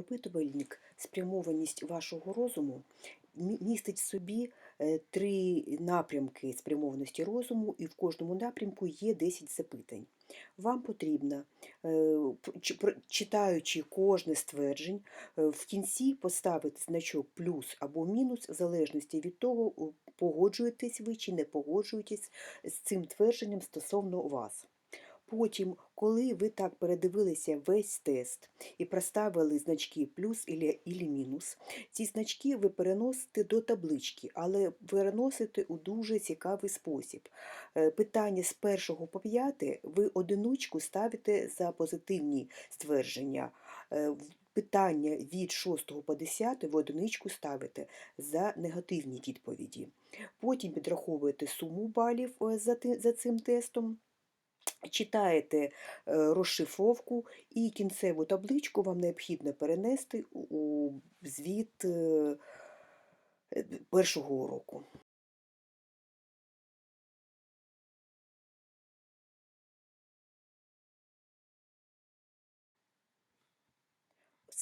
Опитувальник спрямованість вашого розуму містить в собі е, три напрямки спрямованості розуму, і в кожному напрямку є 10 запитань. Вам потрібно, е, читаючи кожне стверджень, е, в кінці поставити значок плюс або мінус, в залежності від того, погоджуєтесь ви чи не погоджуєтесь з цим твердженням стосовно вас. Потім, коли ви так передивилися весь тест і проставили значки плюс і мінус, ці значки ви переносите до таблички, але переносите у дуже цікавий спосіб. Е, Питання з першого по п'яте ви одиничку ставите за позитивні ствердження. Е, Питання від 6 по 10 ви одиничку ставите за негативні відповіді. Потім підраховуєте суму балів е, за цим тестом читаєте е, розшифровку і кінцеву табличку вам необхідно перенести у- звіт е, е, першого уроку.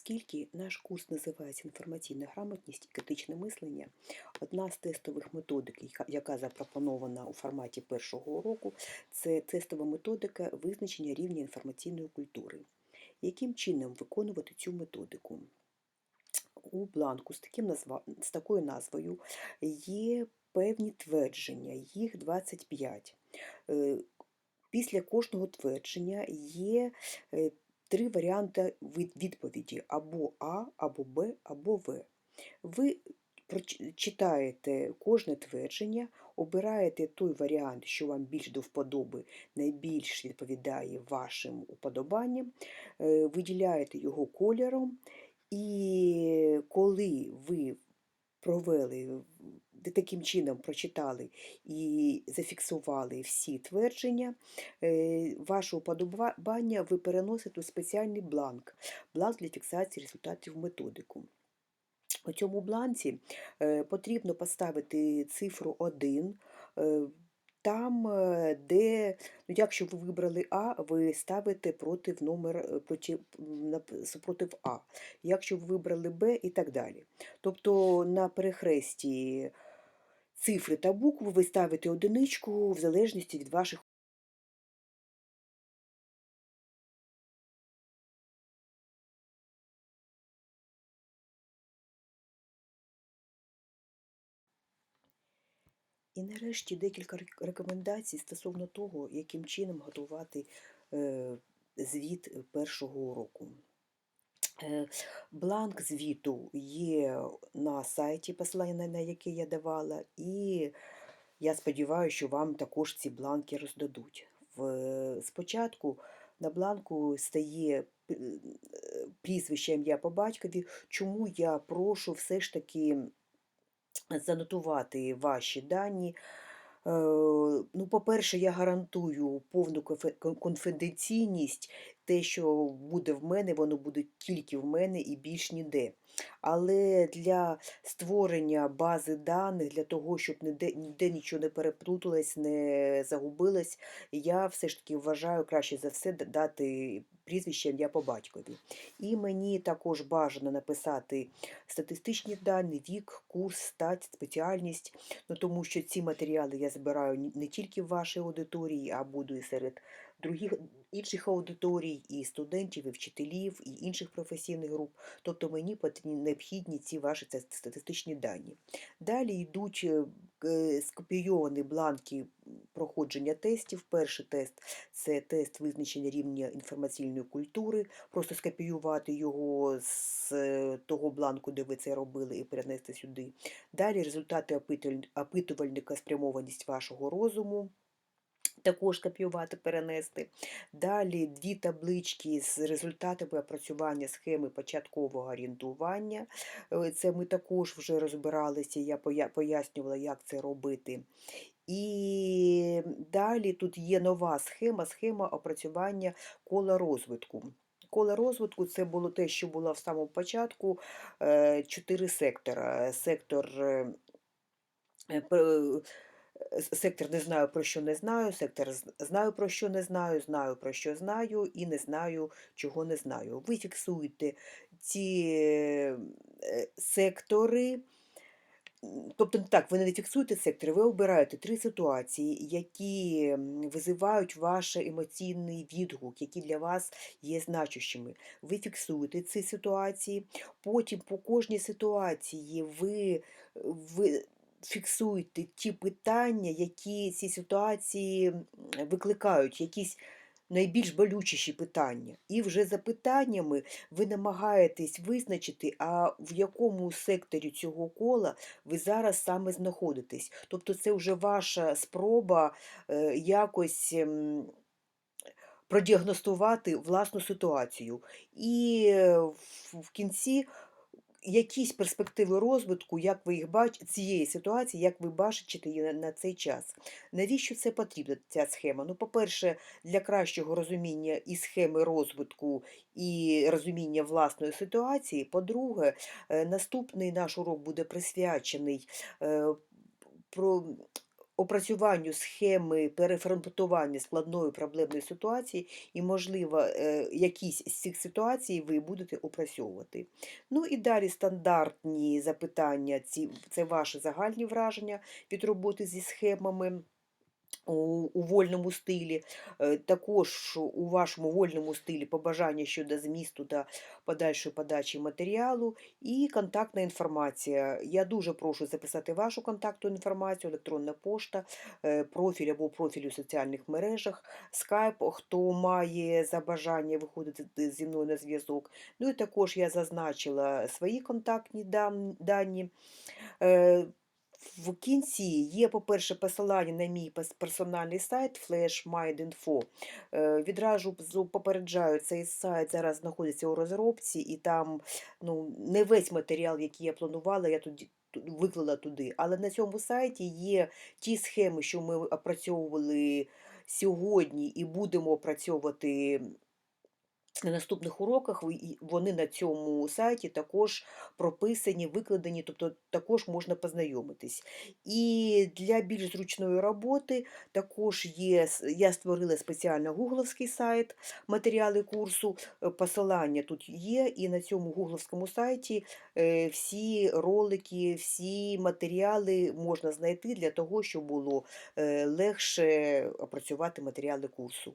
Оскільки наш курс називається інформаційна грамотність і критичне мислення, одна з тестових методик, яка- запропонована у форматі першого уроку, це тестова методика визначення рівня інформаційної культури. Яким чином виконувати цю методику? У бланку з, таким назва... з такою назвою є певні твердження, їх 25. Е, Після кожного твердження є е, три варіанти відповіді: або А, або Б, або В. Ви читаєте кожне твердження, обираєте той варіант, що вам більш до вподоби, найбільш відповідає вашим уподобанням, е, виділяєте його кольором, і коли ви провели таким чином прочитали і зафіксували всі твердження, е, ваше уподобання ви переносите у спеціальний бланк, бланк для фіксації результатів методику. У цьому бланці е, потрібно поставити цифру 1. Там, е, де, ну, якщо ви вибрали А, ви ставите проти номер е, проти, супротив А. Якщо ви вибрали Б і так далі. Тобто на перехресті цифри та букви ви ставите одиничку в залежності від ваших І нарешті декілька рекомендацій стосовно того, яким чином готувати е, звіт першого уроку. Е, Бланк звіту є на сайті, посилання на- яке я давала, і я сподіваюся, що вам також ці бланки роздадуть. Спочатку на бланку стає е, прізвище ім'я по батькові, чому я прошу все ж таки занотувати ваші дані. Е, Ну, по-перше, я гарантую повну конфіденційність. Те, що буде в мене, воно буде тільки в мене і більш ніде. Але для створення бази даних, для того, щоб ніде, ніде нічого не переплуталось, не загубилось, я все ж таки вважаю краще за все дати прізвище ім'я по батькові. І мені також бажано написати статистичні дані, вік, курс, стать, спеціальність. Ну, тому що ці матеріали я збираю не тільки в вашій аудиторії, а буду і серед других інших аудиторій, і студентів, і вчителів, і інших професійних груп. Тобто мені необхідні ці ваші статистичні дані. Далі йдуть е, скопійовані бланки проходження тестів. Перший тест це тест визначення рівня інформаційної культури. Просто скопіювати його з е, того бланку, де ви це робили, і перенести сюди. Далі результати опитувальника спрямованість вашого розуму. Також копіювати, перенести. Далі дві таблички з результатами опрацювання схеми початкового орієнтування. Е, Це ми також вже розбиралися, я пояснювала, як це робити. І далі тут є нова схема, схема опрацювання кола розвитку. Коло розвитку це було те, що було в самому початку. е, Чотири сектора. Сектор е, сектор не знаю, про що не знаю, сектор знаю, про що не знаю, знаю, про що знаю і не знаю, чого не знаю. Ви фіксуєте ці, е, сектори. Тобто так, ви не фіксуєте сектори, ви обираєте 3 ситуації, які, визивають ваш емоційний відгук, які для вас є значущими. Ви фіксуєте ці ситуації, потім по кожній ситуації ви ви фіксуєте ті питання, які ці ситуації, викликають, якісь найбільш болючіші питання. І вже за питаннями ви намагаєтесь визначити, а в якому секторі цього кола ви зараз саме знаходитесь. Тобто це вже ваша спроба, е, якось, ем, продіагностувати власну ситуацію. І, е, в кінці якісь перспективи розвитку, як ви їх бачите, цієї ситуації, як ви бачите її на цей час. Навіщо це потрібна ця схема? Ну, по-перше, для кращого розуміння і схеми розвитку, і розуміння власної ситуації. По-друге, е, наступний наш урок буде присвячений, е, про опрацюванню схеми перефронтування складної проблемної ситуації і, можливо, е, якісь з цих ситуацій ви будете опрацьовувати. Ну і далі стандартні запитання, це ваші загальні враження від роботи зі схемами у вольному стилі. Е, також у вашому вольному стилі побажання щодо змісту та подальшої подачі матеріалу і контактна інформація. Я дуже прошу записати вашу контактну інформацію, електронна пошта, е, профіль або профіль у соціальних мережах, скайп, хто має за бажання виходити зі мною на зв'язок. Ну і також я зазначила свої контактні дані. В кінці є, по-перше, посилання на мій персональний сайт FlashMindInfo. Е, Відразу попереджаю, цей сайт зараз знаходиться у розробці, і там ну, не весь матеріал, який я планувала, я тоді виклала туди. Але на цьому сайті є ті схеми, що ми опрацьовували сьогодні, і будемо опрацьовувати на наступних уроках вони на цьому сайті також прописані, викладені, тобто також можна познайомитись. І для більш зручної роботи також є, я створила спеціально гугловський сайт, матеріали курсу, е, посилання тут є, і на цьому гугловському сайті е, всі ролики, всі матеріали можна знайти для того, щоб було е, легше опрацювати матеріали курсу.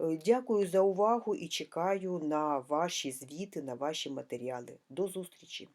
Е, Дякую за увагу і чекаю на ваші звіти, на ваші матеріали. До зустрічі!